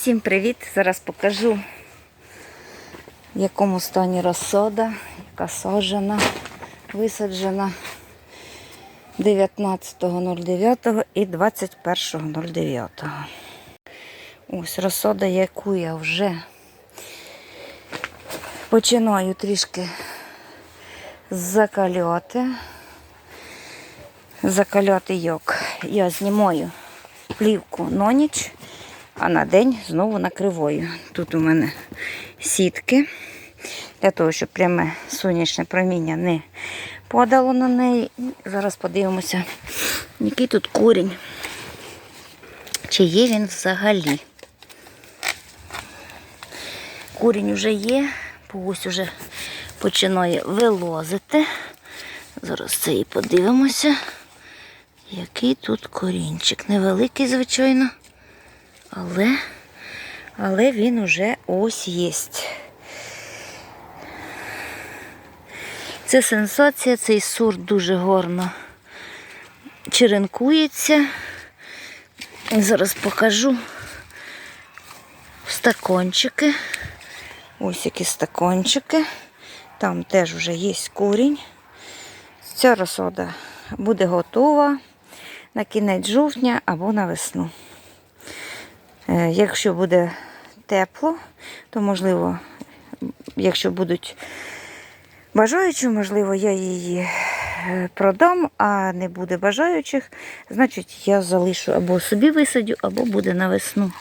Всім привіт! Зараз покажу, в якому стані розсода, яка саджена, висаджена 19.09 і 21.09. Ось розсода, яку я вже починаю трішки закаляти. Закаляти йок. Я знімаю плівку на ніч, а на день знову накриваю. Тут у мене сітки, для того, щоб пряме сонячне проміння не падало на неї. Зараз подивимося, який тут корінь. Чи є він взагалі? Корінь вже є, ось вже починає вилозити. Зараз це і подивимося. Який тут корінчик. Невеликий, звичайно, але, але він уже ось є. Це сенсація, цей сорт дуже гарно черенкується. Зараз покажу стакончики. Ось які стакончики. Там теж вже є корінь. Ця розсода буде готова на кінець жовтня або на весну. Е, Якщо буде тепло, то можливо, якщо будуть бажаючі, можливо, я її е, продам, а не буде бажаючих, значить я залишу або собі висадю, або буде на весну.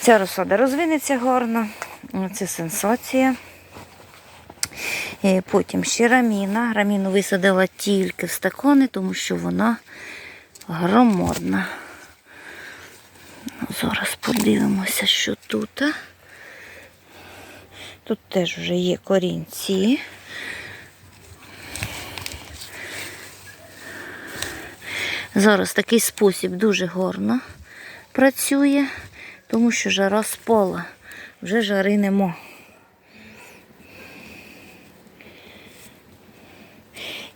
Ця розсада розвинеться гарно, це сенсація. І потім ще раміна. Раміну висадила тільки в стакони, тому що вона громадна. Зараз подивимося, що тут. Тут теж вже є корінці. Зараз такий спосіб дуже гарно працює, тому що жара спала, вже жари нема.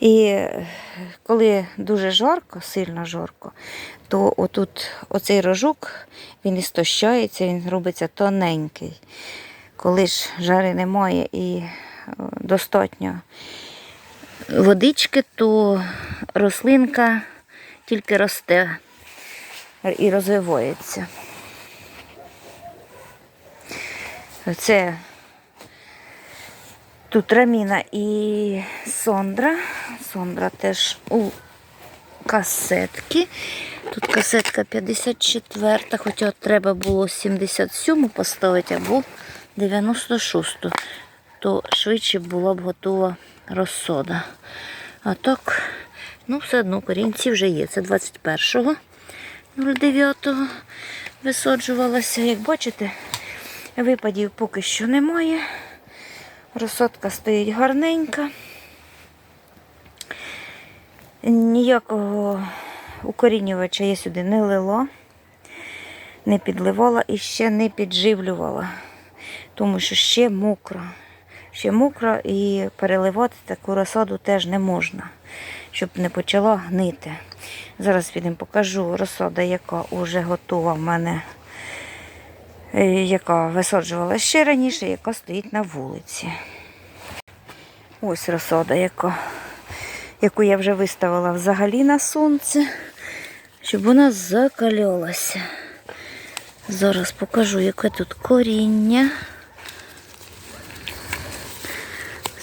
І коли дуже жарко, сильно жарко, то отут оцей рожок він істощається, він робиться тоненький. Коли ж жари немає і е, достатньо водички, то рослинка тільки росте і розвивається. Це Тут Раміна і Сондра. Сондра теж у касетки. Тут касетка 54, хоча треба було 77 поставити або 96, то швидше була б готова розсода. А так, ну, все одно корінці вже є. Це 21-го 09-го висаджувалася. Як бачите, випадів поки що немає. Розсадка стоїть гарненька. Ніякого укорінювача я сюди не лила, не підливала і ще не підживлювала, тому що ще мокро. Ще мокро і переливати таку розсаду теж не можна, щоб не почала гнити. Зараз підемо покажу розсада, яка вже готова в мене яка висаджувала ще раніше, яка стоїть на вулиці. Ось розсада, яка, яку я вже виставила взагалі на сонце, щоб вона закалялася. Зараз покажу, яке тут коріння.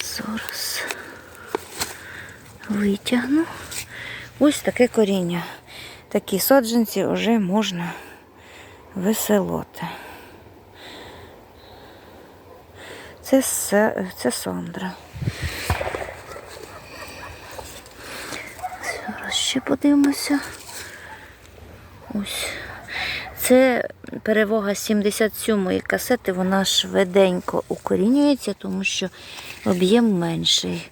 Зараз витягну. Ось таке коріння. Такі саджанці вже можна веселоти. Це, це Сондра. Зараз ще подивимося. Ось. Це перевога 77-ї касети, вона швиденько укорінюється, тому що об'єм менший.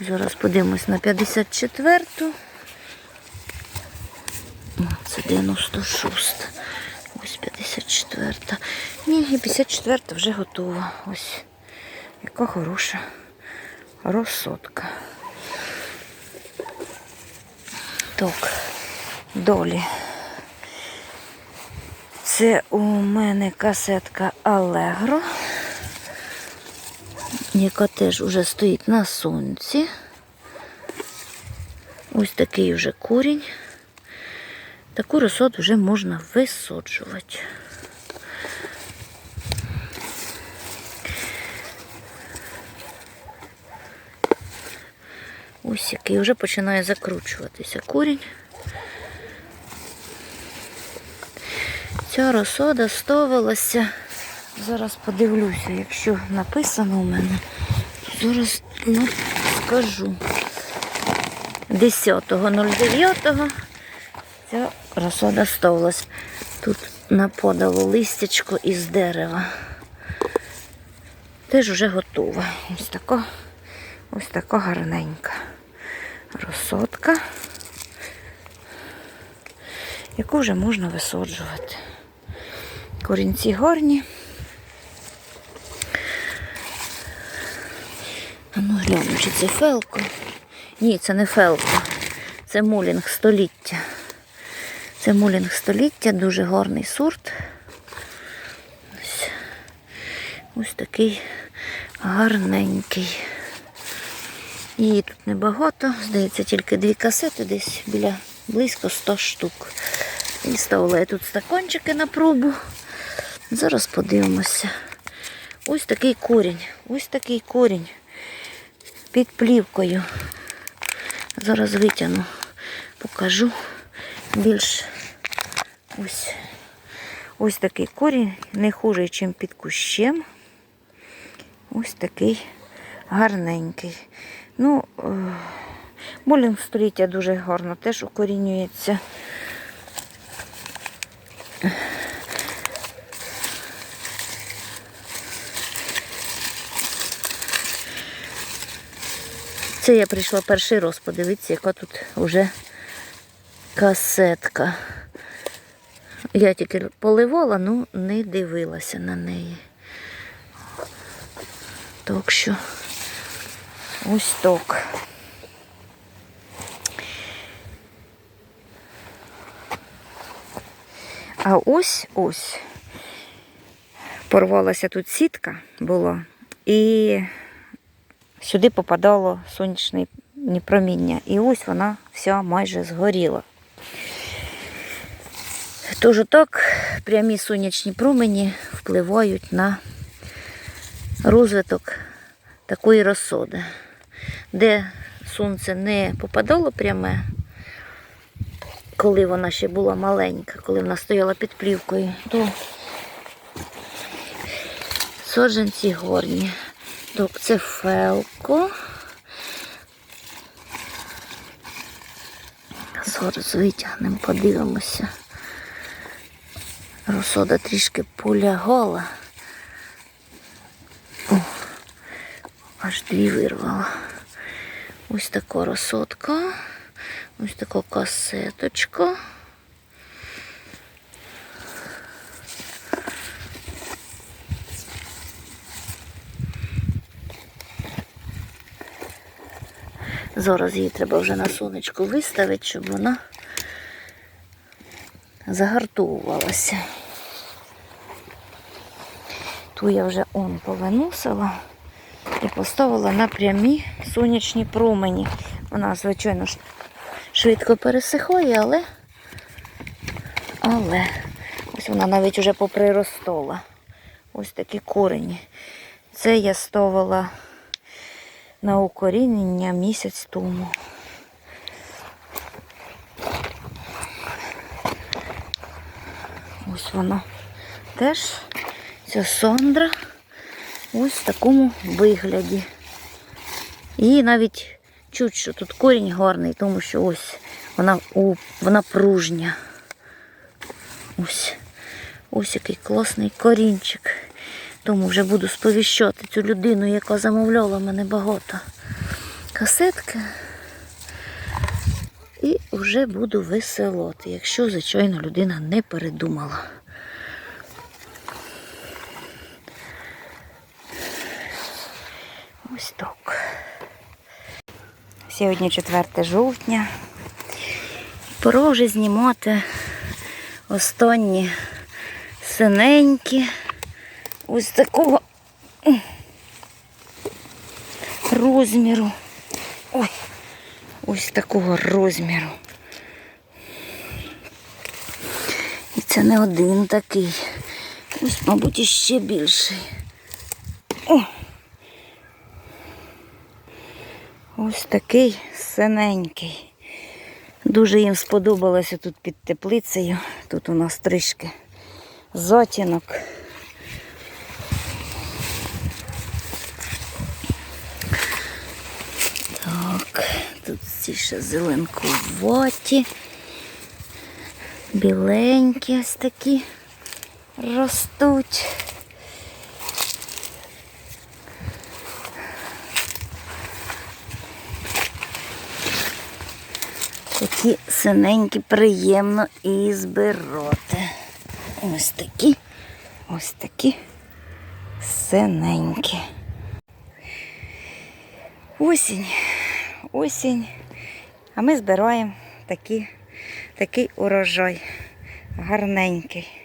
Зараз подивимось на 54-ту. Це 96. Ось 54. Ні, і 54 вже готова. Ось яка хороша розсотка. Так, долі. Це у мене касетка Allegro, яка теж вже стоїть на сонці. Ось такий вже корінь. Таку розсаду вже можна висаджувати. Ось який вже починає закручуватися корінь. Ця розсада ставилася. Зараз подивлюся, якщо написано у мене, зараз ну, скажу. 10.09 ця розсада ставилась. Тут нападало листячко із дерева. Теж вже готова. Ось така, ось така гарненька розсадка, яку вже можна висаджувати. Корінці гарні. А ну гляну, чи це фелко. Ні, це не фелко. Це мулінг століття. Це мулінг століття, дуже гарний сорт. Ось, ось такий гарненький. Її тут небагато, здається, тільки дві касети, десь біля близько 100 штук. І ставила я тут стакончики на пробу. Зараз подивимося. Ось такий корінь, ось такий корінь під плівкою. Зараз витягну, покажу більш ось. Ось такий корінь, не хужий, ніж під кущем. Ось такий гарненький. Ну, молінг століття дуже гарно теж укорінюється. Це я прийшла перший раз, подивіться, яка тут вже касетка. Я тільки поливала, ну не дивилася на неї. Так що ось так. А ось ось порвалася тут сітка була, і сюди попадало сонячне проміння. І ось вона вся майже згоріла. Тож так прямі сонячні промені впливають на розвиток такої розсоди, де сонце не попадало пряме, коли вона ще була маленька, коли вона стояла під плівкою, то саджанці горні. Так, це фелко. Зараз витягнемо, подивимося. Розсода трішки полягала. О, аж дві вирвала. Ось така розсодка. Ось така касеточка. Зараз її треба вже на сонечку виставити, щоб вона загартовувалася. Ту я вже он повиносила і поставила на прямі сонячні промені. Вона, звичайно, ж швидко пересихає, але, але ось вона навіть вже поприростала. Ось такі корені. Це я ставила на укорінення місяць тому. Ось вона теж ця сондра ось в такому вигляді. І навіть чуть, що тут корінь гарний, тому що ось вона у, вона пружня. Ось. Ось який класний корінчик. Тому вже буду сповіщати цю людину, яка замовляла мене багато касетки. І вже буду веселоти, якщо, звичайно, людина не передумала. Ось так. Сьогодні 4 жовтня. Пора вже знімати останні синенькі. Ось такого розміру. Ой, ось такого розміру. І це не один такий. Ось, мабуть, іще більший. О! Ось такий синенький. Дуже їм сподобалося тут під теплицею. Тут у нас трішки затінок. Так, тут ці ще зеленкуваті, біленькі ось такі ростуть. Такі синенькі приємно і збирати. Ось такі, ось такі синенькі. Осінь, осінь. А ми збираємо такі, такий урожай гарненький.